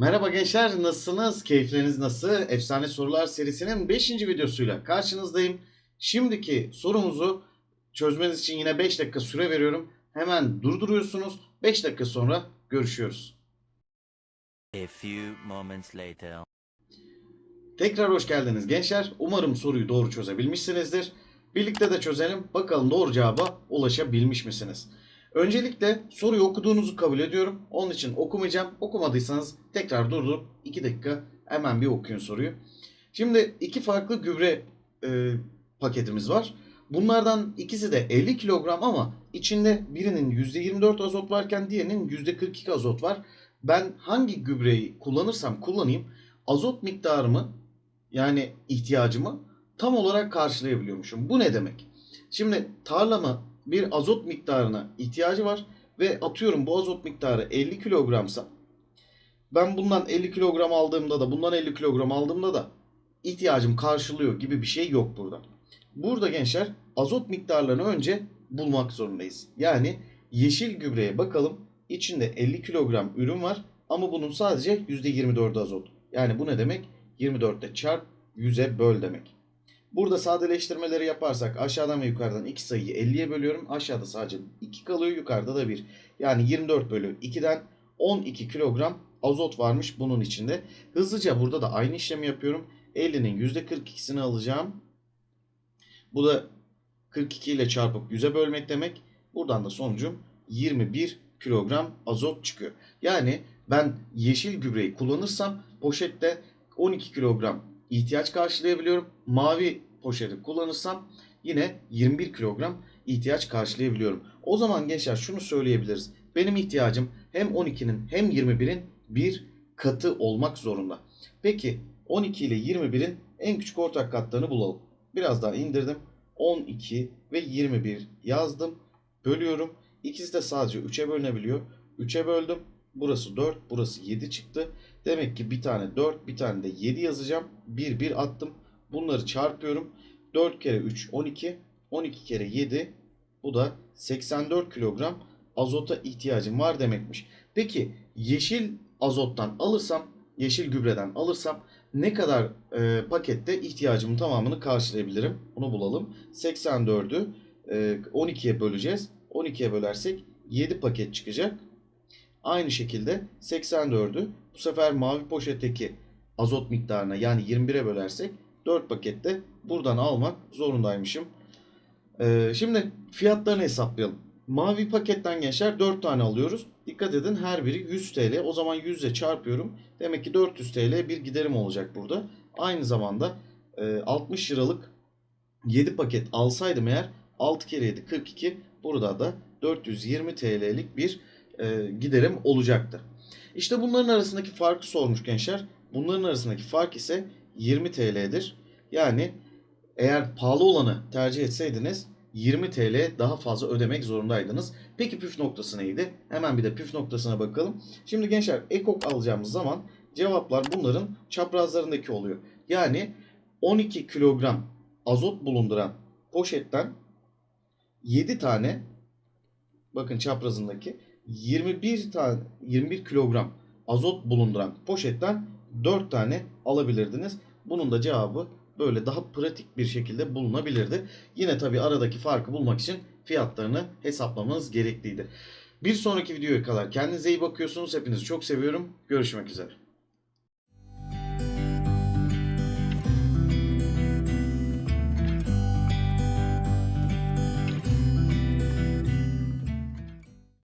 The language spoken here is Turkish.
Merhaba gençler nasılsınız? Keyifleriniz nasıl? Efsane Sorular serisinin 5. videosuyla karşınızdayım. Şimdiki sorumuzu çözmeniz için yine 5 dakika süre veriyorum. Hemen durduruyorsunuz. 5 dakika sonra görüşüyoruz. A few moments later. Tekrar hoş geldiniz gençler. Umarım soruyu doğru çözebilmişsinizdir. Birlikte de çözelim. Bakalım doğru cevaba ulaşabilmiş misiniz? Öncelikle soruyu okuduğunuzu kabul ediyorum. Onun için okumayacağım. Okumadıysanız tekrar durdurup 2 dakika hemen bir okuyun soruyu. Şimdi iki farklı gübre e, paketimiz var. Bunlardan ikisi de 50 kilogram ama içinde birinin %24 azot varken diğerinin %42 azot var. Ben hangi gübreyi kullanırsam kullanayım azot miktarımı yani ihtiyacımı tam olarak karşılayabiliyormuşum. Bu ne demek? Şimdi tarlama bir azot miktarına ihtiyacı var ve atıyorum bu azot miktarı 50 kilogramsa ben bundan 50 kilogram aldığımda da bundan 50 kilogram aldığımda da ihtiyacım karşılıyor gibi bir şey yok burada. Burada gençler azot miktarlarını önce bulmak zorundayız. Yani yeşil gübreye bakalım. İçinde 50 kilogram ürün var ama bunun sadece %24 azot. Yani bu ne demek? 24'te çarp 100'e böl demek. Burada sadeleştirmeleri yaparsak aşağıdan ve yukarıdan iki sayıyı 50'ye bölüyorum. Aşağıda sadece 2 kalıyor yukarıda da 1. Yani 24 bölü 2'den 12 kilogram azot varmış bunun içinde. Hızlıca burada da aynı işlemi yapıyorum. 50'nin %42'sini alacağım. Bu da 42 ile çarpıp 100'e bölmek demek. Buradan da sonucum 21 kilogram azot çıkıyor. Yani ben yeşil gübreyi kullanırsam poşette 12 kilogram ihtiyaç karşılayabiliyorum. Mavi poşeti kullanırsam yine 21 kilogram ihtiyaç karşılayabiliyorum. O zaman gençler şunu söyleyebiliriz. Benim ihtiyacım hem 12'nin hem 21'in bir katı olmak zorunda. Peki 12 ile 21'in en küçük ortak katlarını bulalım. Biraz daha indirdim. 12 ve 21 yazdım. Bölüyorum. İkisi de sadece 3'e bölünebiliyor. 3'e böldüm. Burası 4, burası 7 çıktı. Demek ki bir tane 4, bir tane de 7 yazacağım. 1, 1 attım. Bunları çarpıyorum. 4 kere 3, 12. 12 kere 7. Bu da 84 kilogram azota ihtiyacım var demekmiş. Peki yeşil azottan alırsam, yeşil gübreden alırsam ne kadar e, pakette ihtiyacımın tamamını karşılayabilirim? Bunu bulalım. 84'ü e, 12'ye böleceğiz. 12'ye bölersek 7 paket çıkacak. Aynı şekilde 84'ü bu sefer mavi poşetteki azot miktarına yani 21'e bölersek 4 pakette buradan almak zorundaymışım. Ee, şimdi fiyatlarını hesaplayalım. Mavi paketten gençler 4 tane alıyoruz. Dikkat edin her biri 100 TL. O zaman 100 ile çarpıyorum. Demek ki 400 TL bir giderim olacak burada. Aynı zamanda e, 60 liralık 7 paket alsaydım eğer 6 kere 7 42 burada da 420 TL'lik bir e, giderim olacaktı. İşte bunların arasındaki farkı sormuş gençler. Bunların arasındaki fark ise 20 TL'dir. Yani eğer pahalı olanı tercih etseydiniz 20 TL daha fazla ödemek zorundaydınız. Peki püf noktası neydi? Hemen bir de püf noktasına bakalım. Şimdi gençler ekok alacağımız zaman cevaplar bunların çaprazlarındaki oluyor. Yani 12 kilogram azot bulunduran poşetten 7 tane bakın çaprazındaki 21 tane 21 kilogram azot bulunduran poşetten 4 tane alabilirdiniz. Bunun da cevabı böyle daha pratik bir şekilde bulunabilirdi. Yine tabi aradaki farkı bulmak için fiyatlarını hesaplamanız gerekliydi. Bir sonraki videoya kadar kendinize iyi bakıyorsunuz. Hepinizi çok seviyorum. Görüşmek üzere.